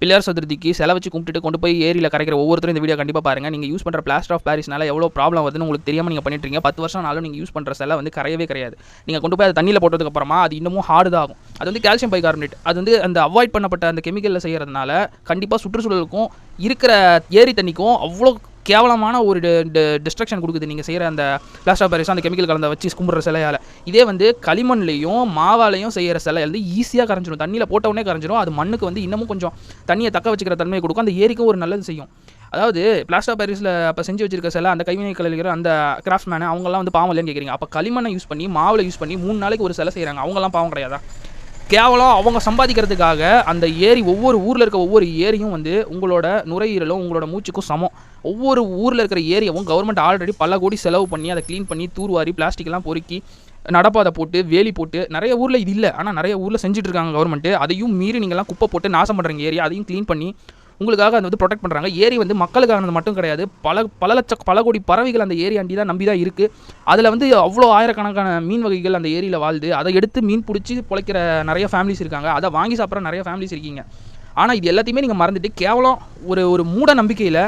பிள்ளையார் சதுர்த்திக்கு செலை வச்சு கும்பிட்டுட்டு கொண்டு போய் ஏரியில் கரைக்கிற ஒவ்வொருத்தரும் இந்த வீடியோ கண்டிப்பாக பாருங்கள் நீங்கள் யூஸ் பண்ணுற பிளாஸ்டர் ஆஃப் பாரிஸ்னால எவ்வளோ ப்ராப்ளம் வருதுன்னு உங்களுக்கு தெரியாமல் நீங்கள் பண்ணிட்டு பத்து வருஷம் ஆனாலும் நீங்கள் யூஸ் பண்ணுற செலை வந்து கரையவே கிடையாது நீங்கள் கொண்டு போய் அதை தண்ணியில் போட்டதுக்கப்புறமா அது இன்னமும் ஹார்டு ஆகும். அது வந்து கால்சியம் பைகார்பனேட் அது வந்து அந்த அவாய்ட் பண்ணப்பட்ட அந்த கெமிக்கலில் செய்கிறதுனால கண்டிப்பாக சுற்றுச்சூழலுக்கும் இருக்கிற ஏரி தண்ணிக்கும் அவ்வளோ கேவலமான ஒரு டிஸ்ட்ரக்ஷன் கொடுக்குது. நீங்கள் செய்கிற அந்த பிளாஸ்டர் ஆஃப் பாரிஸ் அந்த கெமிக்கல் கலந்த வச்சு கும்பிட்ற சிலையால். இதே வந்து களிமண்லையும் மாவாலையும் செய்கிற சிலை வந்து ஈஸியாக கரைஞ்சிடும் தண்ணியில் போட்ட உடனே அது மண்ணுக்கு வந்து இன்னமும் கொஞ்சம் தண்ணியை தக்க வச்சுக்கிற தன்மையை கொடுக்கும். அந்த ஏரிக்கும் ஒரு நல்லது செய்யும். அதாவது பிளாஸ்டர் பாரிஸில் அப்போ செஞ்சு வச்சிருக்க சில அந்த கைவினை கலைஞர் அந்த கிராஃப்ட் மேன் அவங்கெல்லாம் வந்து பாவம் இல்லைன்னு கேட்குறீங்க அப்போ களிமண்ணை யூஸ் பண்ணி மாவில் யூஸ் பண்ணி மூணு நாளைக்கு ஒரு சிலை செய்கிறாங்க அவங்கெல்லாம் பாவம் கிடையாதா? கேவலம் அவங்க சம்பாதிக்கிறதுக்காக அந்த ஏரி ஒவ்வொரு ஊரில் இருக்க ஒவ்வொரு ஏரியும் வந்து உங்களோட நுரையீரலும் உங்களோட மூச்சுக்கும் சமம். ஒவ்வொரு ஊரில் இருக்கிற ஏரியாவும் கவர்மெண்ட் ஆல்ரெடி பல கோடி செலவு பண்ணி அதை க்ளீன் பண்ணி தூர்வாரி பிளாஸ்டிக்லாம் பொறுக்கி நடப்பாதை போட்டு வேலி போட்டு நிறைய ஊரில் இது இல்லை. ஆனால் நிறைய ஊரில் செஞ்சுட்டு இருக்காங்க கவர்மெண்ட்டு அதையும் மீறி நீங்கள்லாம் குப்பை போட்டு நாசம் பண்ணுறீங்க ஏரியா அதையும் க்ளீன் பண்ணி உங்களுக்காக அதை வந்து ப்ரொடெக்ட் பண்ணுறாங்க ஏரி வந்து மக்களுக்கானது மட்டும் கிடையாது. பல பல லட்ச பல கோடி பறவைகள் அந்த ஏரி அண்டி தான் நம்பி தான் இருக்குது அதில் வந்து அவ்வளோ ஆயிரக்கணக்கான மீன் வகைகள் அந்த ஏரியில் வாழ்து அதை எடுத்து மீன் பிடிச்சி பிழைக்கிற நிறைய ஃபேமிலிஸ் இருக்காங்க. அதை வாங்கி சாப்பிட்ற நிறைய ஃபேமிலிஸ் இருக்கீங்க. ஆனால் இது எல்லாத்தையுமே நீங்கள் மறந்துட்டு கேவலம் ஒரு ஒரு மூட நம்பிக்கையில்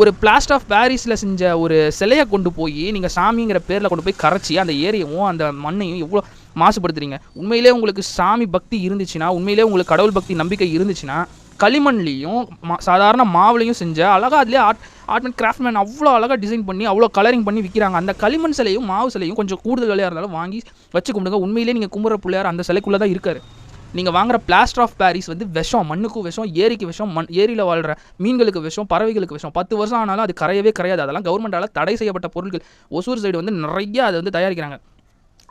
ஒரு பிளாஸ்ட் ஆஃப் பாரிஸில் செஞ்ச ஒரு சிலையை கொண்டு போய் நீங்கள் சாமிங்கிற பேரில் கொண்டு போய் கரைச்சி அந்த ஏரியவும் அந்த மண்ணையும் எவ்வளோ மாசுபடுத்துறீங்க. உண்மையிலே உங்களுக்கு சாமி பக்தி இருந்துச்சுன்னா உண்மையிலே உங்களுக்கு கடவுள் பக்தி நம்பிக்கை இருந்துச்சுன்னா களிமண்லேயும் மா சாதாரண மாவுலையும் செஞ்ச அழகாக அதிலே ஆர்ட் ஆர்ட் அண்ட் கிராஃப்ட்மேன் அவ்வளோ அழகாக டிசைன் பண்ணி அவ்வளோ கலரிங் பண்ணி விற்கிறாங்க அந்த களிமண் சிலையும் மாவு சிலையும் கொஞ்சம் கூடுதல் விலையாக இருந்தாலும் வாங்கி வச்சு கும்பிடுங்க. உண்மையிலேயே நீங்கள் கும்புற பிள்ளையார் அந்த சிலைக்குள்ளே தான் இருக்காரு. நீங்கள் வாங்குற பிளாஸ்டர் ஆஃப் பாரிஸ் வந்து விஷம் மண்ணுக்கும் விஷம் ஏரிக்கு விஷம் மண் ஏரியில் வாழ்கிற மீன்களுக்கு விஷம் பறவைகளுக்கு விஷம். பத்து வருஷம் ஆனாலும் அது கரையவே கரையாது. அதெல்லாம் கவர்மெண்டால் தடை செய்யப்பட்ட பொருட்கள் ஒசூர் சைடு வந்து நிறைய அதை வந்து தயாரிக்கிறாங்க.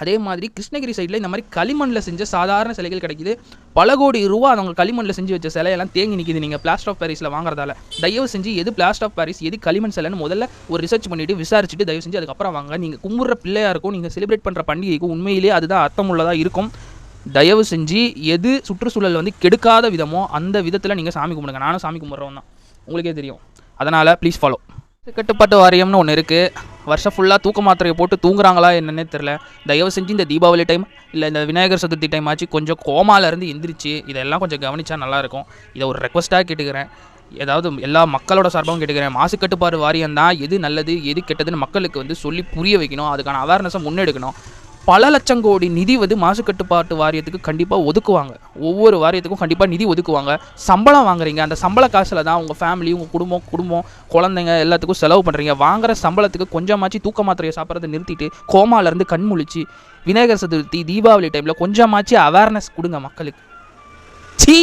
அதே மாதிரி கிருஷ்ணகிரி சைடில் இந்த மாதிரி களிமண்ணில் செஞ்ச சாதாரண சிலைகள் கிடைக்குது. பல கோடி ரூபா அவங்க களிமண்ணில் செஞ்சு வச்ச சிலையெல்லாம் தேங்கி நிற்கிது நீங்கள் பிளாஸ்டர் ஆஃப் பாரிஸில் வாங்குறதால. தயவு செஞ்சு எது பிளாஸ்டர் ஆஃப் பாரிஸ் எது களிமண் சிலைன்னு முதல்ல ஒரு ரிசர்ச் பண்ணிவிட்டு விசாரிச்சுட்டு தயவு செஞ்சு அதுக்கப்புறம் வாங்க. நீங்கள் கும்புற பிள்ளையாக இருக்கும் நீங்கள் செலிப்ரேட் பண்ணுற பண்டிகைக்கும் உண்மையிலேயே அதுதான் அர்த்தமுள்ளதாக இருக்கும். தயவு செஞ்சு எது சுற்றுச்சூழல் வந்து கெடுக்காத விதமோ அந்த விதத்தில் நீங்கள் சாமி கும்பிடுங்க. நானும் சாமி கும்பிட்றவன் தான் உங்களுக்கே தெரியும். அதனால் ப்ளீஸ் ஃபாலோ கட்டுப்பாட்டு வாரியம்னு ஒன்று இருக்குது வருஷம் ஃபுல்லாக தூக்க மாத்திரையை போட்டு தூங்குறாங்களா என்னன்னே தெரில தயவு செஞ்சு இந்த தீபாவளி டைம் இல்லை இந்த விநாயகர் சதுர்த்தி டைம் ஆச்சு கொஞ்சம் கோமாலேருந்து எந்திரிச்சு இதெல்லாம் கொஞ்சம் கவனிச்சா நல்லாயிருக்கும் இதை ஒரு ரெக்வஸ்ட்டாக கேட்டுக்கிறேன். ஏதாவது எல்லா மக்களோட சார்பாகவும் கேட்டுக்கிறேன். மாசு கட்டுப்பாடு வாரியம் தான் எது நல்லது எது கெட்டதுன்னு மக்களுக்கு வந்து சொல்லி புரிய வைக்கணும். அதுக்கான அவேர்னஸை முன்னெடுக்கணும். பல லட்சம் கோடி நிதி வந்து மாசு கட்டுப்பாட்டு வாரியத்துக்கு கண்டிப்பாக ஒதுக்குவாங்க. ஒவ்வொரு வாரியத்துக்கும் கண்டிப்பாக நிதி ஒதுக்குவாங்க. சம்பளம் வாங்குறீங்க. அந்த சம்பள காசில் தான் உங்கள் ஃபேமிலி உங்கள் குடும்பம் குடும்பம் குழந்தைங்க எல்லாத்துக்கும் செலவு பண்ணுறீங்க வாங்குற சம்பளத்துக்கு கொஞ்சமாச்சு தூக்க மாத்திரையை சாப்பிட்றத நிறுத்திட்டு கோமாலேருந்து கண் முழிச்சு விநாயகர் சதுர்த்தி தீபாவளி டைமில் கொஞ்சமாச்சு அவேர்னஸ் கொடுங்க மக்களுக்கு. சீ!